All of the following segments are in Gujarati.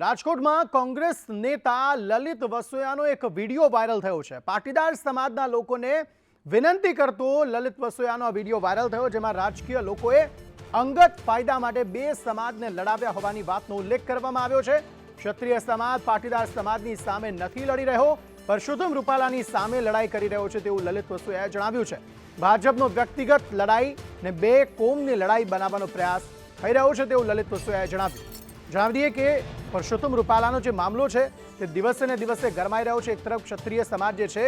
રાજકોટમાં કોંગ્રેસ નેતા લલિત વસોયાનો એક વીડિયો વાયરલ થયો છે. પાટીદાર સમાજના લોકોને વિનંતી કરતો લલિત વસોયાનો વીડિયો વાયરલ થયો, જેમાં રાજકીય લોકોએ અંગત ફાયદા માટે બે સમાજને લડાવ્યા હોવાની વાતનો ઉલ્લેખ કરવામાં આવ્યો છે. ક્ષત્રિય સમાજ, પાટીદાર સમાજની સામે નથી લડી રહ્યો પરસોત્તમ રૂપાલાની સામે લડાઈ કરી રહ્યો છે તેવું લલિત વસોયાએ જણાવ્યું છે. ભાજપનો વ્યક્તિગત લડાઈ ને બે કોમની લડાઈ બનાવવાનો પ્રયાસ થઈ રહ્યો છે તેવું લલિત વસોયાએ જણાવ્યું. જણાવી કે પરસોત્તમ રૂપાલાનો જે મામલો છે, તે દિવસે ને દિવસે ગરમાઈ રહ્યો છે. એક તરફ ક્ષત્રિય સમાજ જે છે,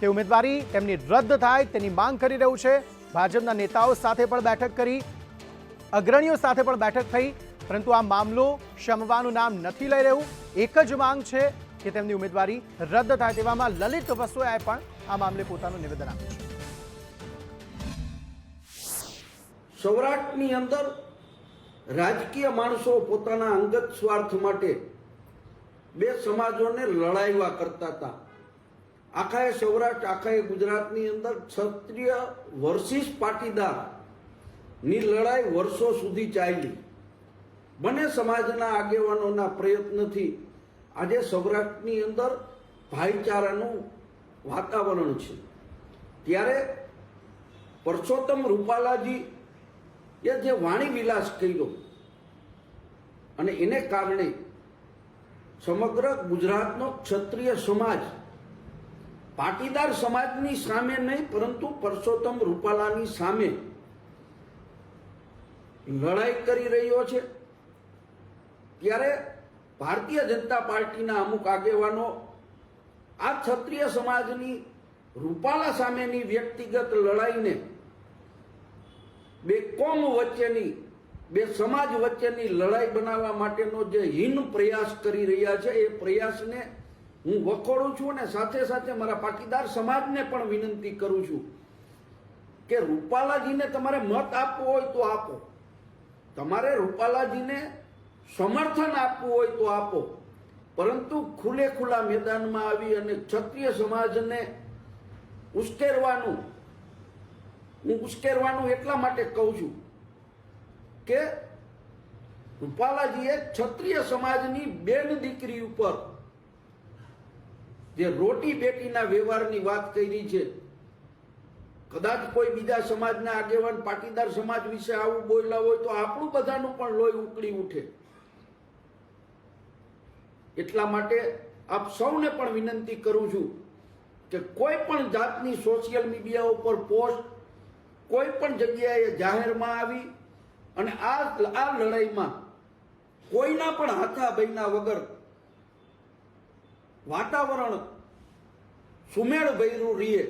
તે ઉમેદવારી તેમની રદ થાય તેની માંગ કરી રહ્યું છે. ભાજપના નેતાઓ સાથે પણ બેઠક કરી, અગ્રણીઓ સાથે પણ બેઠક થઈ, પરંતુ આ મામલો શમવાનું નામ નથી લઈ રહ્યું. એક જ માંગ છે કે તેમની ઉમેદવારી રદ થાય તેવામાં લલિત વસોયાએ પણ આ મામલે પોતાનું નિવેદન આપ્યું છે. સૌરાષ્ટ્રની અંદર રાજકીય માણસો પોતાના અંગત સ્વાર્થ માટે બે સમાજોને લડાઈવા કરતા હતા. આખાએ સૌરાષ્ટ્ર આખાએ ગુજરાતની અંદર ક્ષત્રિય વર્સિસ પાટીદારની લડાઈ વર્ષો સુધી ચાલી. બંને સમાજના આગેવાનોના પ્રયત્નથી આજે સૌરાષ્ટ્રની અંદર ભાઈચારાનું વાતાવરણ છે. ત્યારે પરસોત્તમ રૂપાલાજી એ જે વાણી વિલાસ કર્યો. અને એને કારણે સમગ્ર ગુજરાતનો ક્ષત્રિય સમાજ, પાટીદાર સમાજની સામે નહીં, પરંતુ પરસોત્તમ રૂપાલાની સામે લડાઈ કરી રહ્યો છે. ત્યારે ભારતીય જનતા પાર્ટીના અમુક આગેવાનો આ ક્ષત્રિય સમાજની રૂપાલા સામેની વ્યક્તિગત લડાઈને બે કોમ વચ્ચેની, બે સમાજ વચ્ચેની લડાઈ બનાવવા માટેનો જે હીન પ્રયાસ કરી રહ્યા છે, એ પ્રયાસને હું વખોડું છું અને સાથે સાથે મારા પાટીદાર સમાજને પણ વિનંતી કરું છું કે રૂપાલાજીને તમારે મત આપવો હોય તો આપો. તમારે રૂપાલાજીને સમર્થન આપવું હોય તો આપો. પરંતુ ખુલ્લે ખુલ્લા મેદાનમાં આવી અને ક્ષત્રિય સમાજને ઉશ્કેરવાનું હું ઉશ્કેરવાનું એટલા માટે કહું છું કે રૂપાલાજીએ ક્ષત્રિય સમાજની બેન દીકરી ઉપર જે રોટી બેટીના વ્યવહારની વાત કરી છે, કદાચ કોઈ બીજા સમાજના આગેવાન, પાટીદાર સમાજ વિશે આવું બોલ્યા હોય તો આપણું બધાનું પણ લોહી ઉકળી ઉઠે. એટલા માટે આપ સૌને પણ વિનંતી કરું છું કે કોઈ પણ જાતની સોશિયલ મીડિયા ઉપર પોસ્ટ કોઈ પણ જગ્યાએ જાહેરમાં આવી અને આ આ લડાઈમાં કોઈના પણ હાથા બૈના વગર વાતાવરણ સુમેળ ભર્યું રહીએ,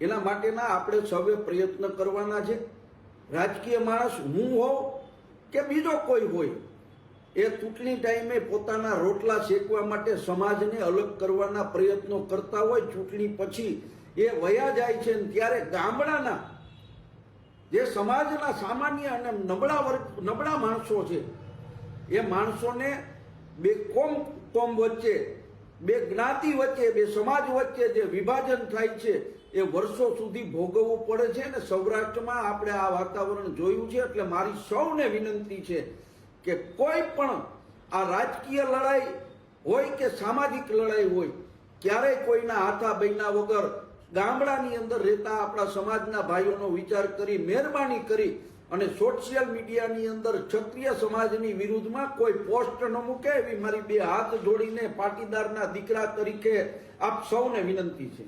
એના માટેના આપણે સૌએ પ્રયત્ન કરવાના છે. રાજકીય માણસ હું હોઉં કે બીજો કોઈ હોય, એ ચૂંટણી ટાઈમે પોતાના રોટલા શેકવા માટે સમાજને અલગ કરવાના પ્રયત્નો કરતા હોય, ચૂંટણી પછી એ વયા જાય છે ત્યારે ગામડાના જે સમાજના સામાન્ય અને નબળા વર્ગ, નબળા માણસો છે, એ માણસોને બે કોમ કોમ વચ્ચે, બે જ્ઞાતિ વચ્ચે, બે સમાજ વચ્ચે જે વિભાજન થાય છે, એ વર્ષો સુધી ભોગવવું પડે છે અને સૌરાષ્ટ્રમાં આપણે આ વાતાવરણ જોયું છે, એટલે મારી સૌને વિનંતી છે કે કોઈ પણ આ રાજકીય લડાઈ હોય કે સામાજિક લડાઈ હોય, ક્યારેય કોઈના હાથા બહેના વગર ગામડાની અંદર રહેતા આપણા સમાજના ભાઈઓનો વિચાર કરી, મહેરબાની કરી અને સોશિયલ મીડિયાની અંદર ક્ષત્રિય સમાજની વિરુદ્ધમાં કોઈ પોસ્ટ ન મૂકે એવી મારી બે હાથ જોડીને પાટીદારના દીકરા તરીકે આપ સૌને વિનંતી છે.